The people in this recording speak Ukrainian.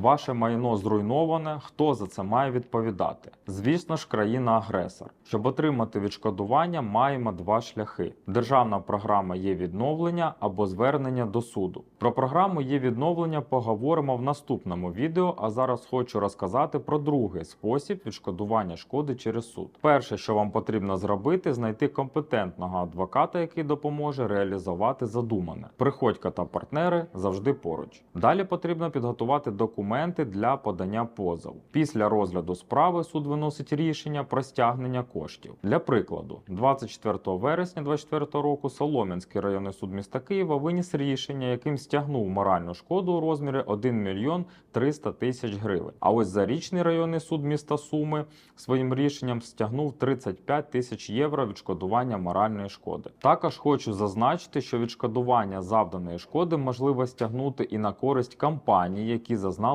Ваше майно зруйноване. Хто за це має відповідати? Звісно ж, країна-агресор. Щоб отримати відшкодування, маємо два шляхи: державна програма є відновлення або звернення до суду. Про програму є відновлення поговоримо в наступному відео. А зараз хочу розказати про другий спосіб відшкодування шкоди через суд. Перше, що вам потрібно зробити, знайти компетентного адвоката, який допоможе реалізувати задумане. Приходько та партнери завжди поруч. Далі потрібно підготувати документи для подання позову. Після розгляду справи суд виносить рішення про стягнення коштів. Для прикладу, 24 вересня 2024 року Солом'янський районний суд міста Києва виніс рішення, яким стягнув моральну шкоду у розмірі 1 мільйон 300 тисяч гривень. А ось зарічний районний суд міста Суми своїм рішенням стягнув 35 тисяч євро відшкодування моральної шкоди. Також хочу зазначити, що відшкодування завданої шкоди можливо стягнути і на користь компаній, які зазнали